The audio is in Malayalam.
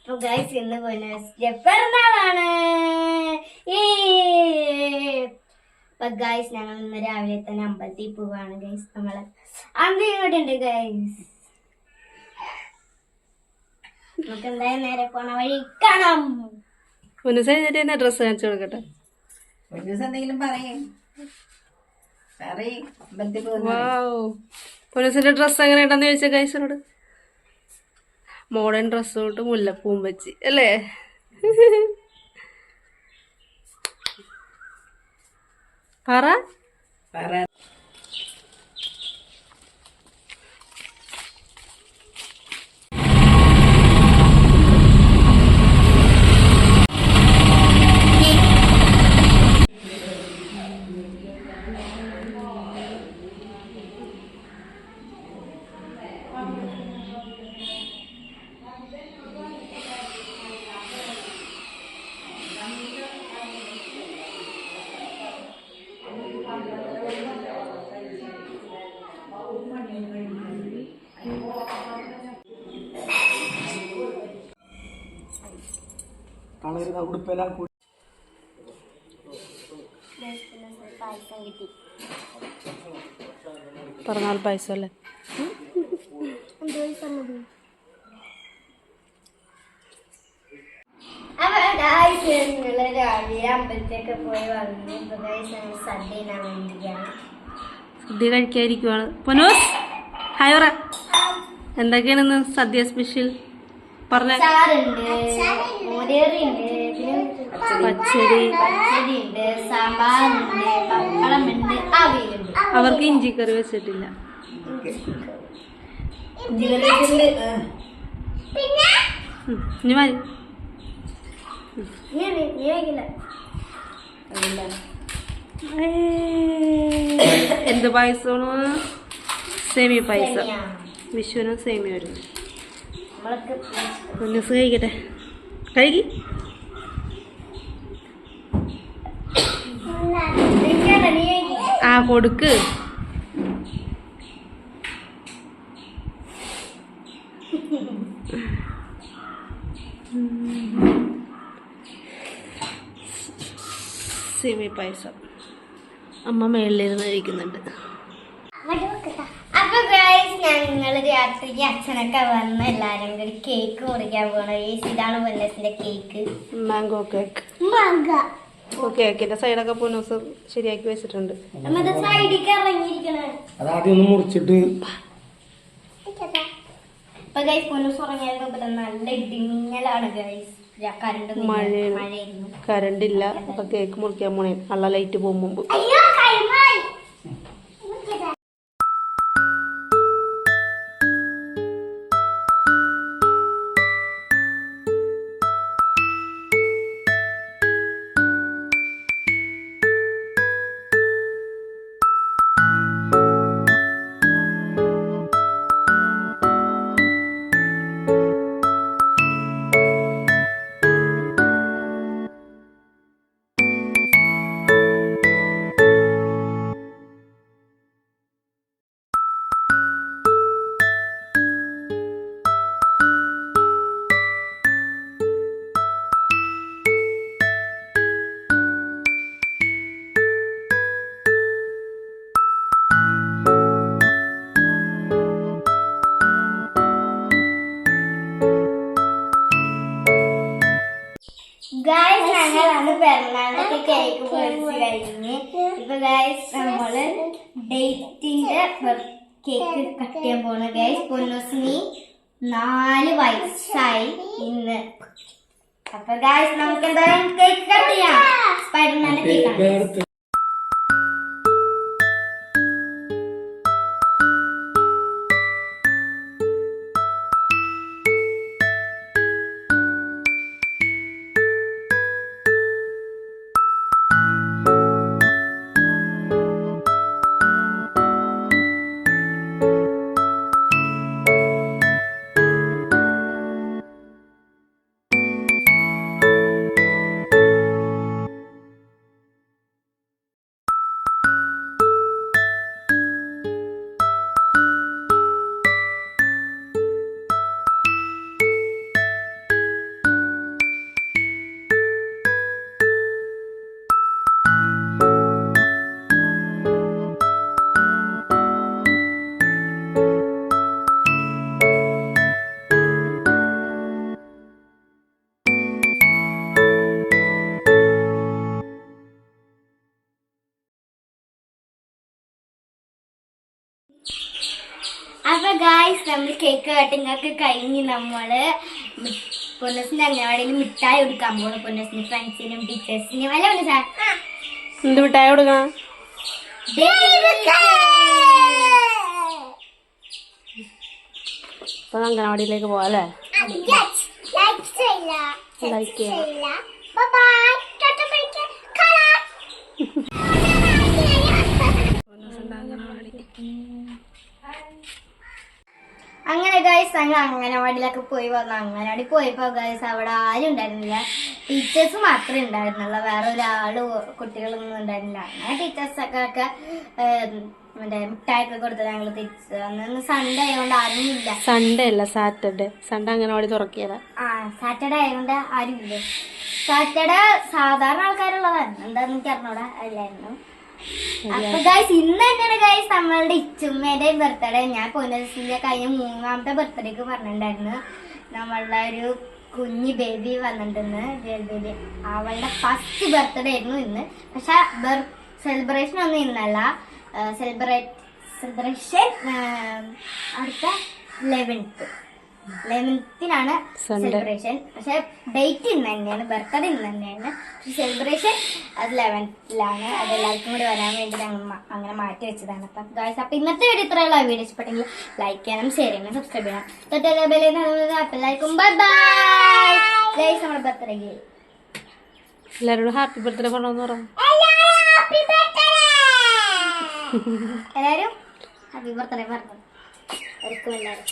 അപ്പൊ ഗൈസ് ഇന്ന് പൊന്നൂസിന്റെ പിറന്നാളാണ്. അപ്പൊ ഗൈസ് ഞങ്ങൾ ഇന്ന് രാവിലെ തന്നെ അമ്പലത്തിൽ പോവാണ് ഗൈസ് നമ്മൾ അമ്പി ഇങ്ങോട്ടുണ്ട് ഉണ്ട് ഗൈസ് നമുക്ക് എന്തായാലും നേരെ പോണ വഴി കാണാം. പൊന്നുസ ഡ്രസ് കാണിച്ചു കൊടുക്കട്ടെ. ഒരു ദിവസം എന്തെങ്കിലും പറയേ. പറയേ. അമ്പലത്തിൽ എങ്ങനെയുണ്ടെന്ന് ചോദിച്ചാൽ എങ്ങനെ ഉണ്ടെന്ന് ഗൈസിനോട് മോഡേൺ ഡ്രസ്സ് തൊട്ട് മുല്ലപ്പൂവും വെച്ച് അല്ലേ? പറ. പറ. പായസം കൂടി. പറഞ്ഞാൽ പൈസ അല്ലേ പോയി സദ്യ തിന്നാൻ വേണ്ടിയിരിക്കുകയാണ് സദ്യ കഴിക്കാതിരിക്കുവാണ് പൊനോസ് ഹായ് പറ. എന്തൊക്കെയാണ് സദ്യ സ്പെഷ്യൽ പറഞ്ഞ. മോരേറിയുണ്ട് പച്ചടി. പച്ചടി. ഉണ്ട് സാമ്പാറുണ്ട് അവിയലുണ്ട്. അവർക്ക് ഇഞ്ചിക്കറി വെച്ചിട്ടില്ല. ഇനി മതി. എന്ത് പായസമാണ്? സേമിയ പായസം. വിഷുവിനും സേമിയ വരും നമ്മൾക്ക് കഴിക്കട്ടെ. കഴിക്ക്. ആ കൊടുക്ക്. സിമി പായസം അമ്മ മേളിലിരുന്ന് കഴിക്കുന്നുണ്ട് അപ്പൊ ഗൈസ് ഞങ്ങൾ രാത്രിക്ക് അച്ഛനൊക്കെ വന്ന് എല്ലാരും കൂടി കേക്ക് മുറിക്കാൻ പോണേ. ഇതാണ് പൊന്നസിന്റെ കേക്ക് മാംഗോ കേക്ക് കേക്കിന്റെ സൈഡൊക്കെ പൊന്നൂസ് ശരിയാക്കി വെച്ചിട്ടുണ്ട്. നമ്മത് സൈഡിക്ക് ഇറങ്ങിയിരിക്കണേ. അതാദ്യം ഒന്ന് മുറിച്ചിട്ട് കരണ്ടില്ല അപ്പൊ കേക്ക് മുറിക്കാൻ പോണേ. നല്ല ലൈറ്റ് പോകും ഞങ്ങളാണ് പെരുന്നാളിനൊക്കെ കേക്ക് പൊളിച്ച് കഴിഞ്ഞ്. ഇപ്പൊ ഗൈസ് നമ്മൾ ഡേറ്റിന്റെ കേക്ക് കട്ട് ചെയ്യാൻ പോണ ഗൈസ് പൊന്നൂസിനി നാല് വയസ്സായി ഇന്ന്. അപ്പൊ ഗൈസ് നമുക്ക് എന്തായാലും കേക്ക് കട്ട് ചെയ്യാം. സ്പൈഡർമാന്റെ കേക്കാണ് നമ്മൾ കേക്ക് കട്ടിങ് ഒക്കെ കഴിഞ്ഞ് നമ്മൾ പൊന്നസിന്റെ അംഗനവാടിയിൽ മിഠായി കൊടുക്കാൻ പോകണം പൊന്നസിന് ഫ്രണ്ട്സിനും ടീച്ചേഴ്സിനും അല്ല പൊന്നസാ എന്ത് മിഠായി കൊടുക്കണം അപ്പൊ അംഗനവാടിയിലേക്ക് പോവാല്ലേ ലൈക്ക് ചെയ്യാം. അങ്ങനെ ഗൈസ് ഞങ്ങൾ അംഗനവാടിയിലൊക്കെ പോയി വന്നു. അംഗനവാടി പോയപ്പോ ഗൈസ് അവിടെ ആരും ഉണ്ടായിരുന്നില്ല. ടീച്ചേഴ്സ് മാത്രമേ ഉണ്ടായിരുന്നുള്ളൂ. വേറെ ഒരാൾ കുട്ടികളൊന്നും ഉണ്ടായിരുന്നില്ല. അങ്ങനെ ടീച്ചേഴ്സൊക്കെ മറ്റേ മിഠായിയൊക്കെ കൊടുത്തത് ഞങ്ങൾ തിരിച്ച് അന്ന് സൺഡേ ആയതുകൊണ്ട് ആരും ഇല്ല. സൺഡേ അല്ല സാറ്റർഡേ സൺഡേ അംഗനവാടി തുറക്കിയതാ. ആ സാറ്റർഡേ ആയതുകൊണ്ട് ആരും ഇല്ല. സാറ്റർഡേ സാധാരണ ആൾക്കാരുള്ളതായിരുന്നു. എന്താന്ന് എനിക്ക് അറിഞ്ഞൂടാ. അല്ലായിരുന്നു. അപ്പൊ ഗൈസ് ഇന്ന് തന്നെയാണ് ഗൈസ് നമ്മളുടെ ഇച്ചുമ്മയുടെ ബർത്ത്ഡേ ഞാൻ പൊന്നസിന്റെ കഴിഞ്ഞ മൂന്നാമത്തെ ബർത്ത്ഡേക്ക് പറഞ്ഞിട്ടുണ്ടായിരുന്നു. നമ്മളുടെ ഒരു കുഞ്ഞ് ബേബി വന്നിട്ടുണ്ടെന്ന്. ഗേൾ ബേബി അവളുടെ ഫസ്റ്റ് ബർത്ത്ഡേ ആയിരുന്നു ഇന്ന്. പക്ഷെ സെലിബ്രേഷൻ ഒന്നും ഇന്നല്ല. സെലിബ്രേറ്റ് സെലിബ്രേഷൻ അടുത്ത ലെവൻത്ത് ലെവൻത്തിനാണ് സെലിബ്രേഷൻ പക്ഷെ ഡേറ്റ് ഇന്ന് തന്നെയാണ് ബർത്ത്ഡേ ഇന്ന് തന്നെയാണ്. സെലിബ്രേഷൻ അത് ലെവൻത്തിലാണ് അത് എല്ലാവർക്കും കൂടി വരാൻ വേണ്ടി ഞങ്ങൾ അങ്ങനെ മാറ്റി വെച്ചതാണ്. അപ്പം ഗായ്സ് അപ്പം ഇന്നത്തെ വീഡിയോ ഇത്രയുള്ള വീഡിയോ ഇഷ്ടപ്പെട്ടെങ്കിൽ ലൈക്ക് ചെയ്യണം ഷെയർ ചെയ്യണം സബ്സ്ക്രൈബ് ചെയ്യണം. തൊട്ടേ ബെല്ലിൽ അപ്പം എല്ലാവർക്കും ബൈ ബൈ ഗൈസ് നമ്മുടെ ബർത്ത്ഡേക്ക് എല്ലാരോടും ഹാപ്പി ബർത്ത്ഡേ പറഞ്ഞോന്ന് പറഞ്ഞു. എല്ലാവരും ഹാപ്പി ബർത്ത്ഡേ പറഞ്ഞു എല്ലാവരും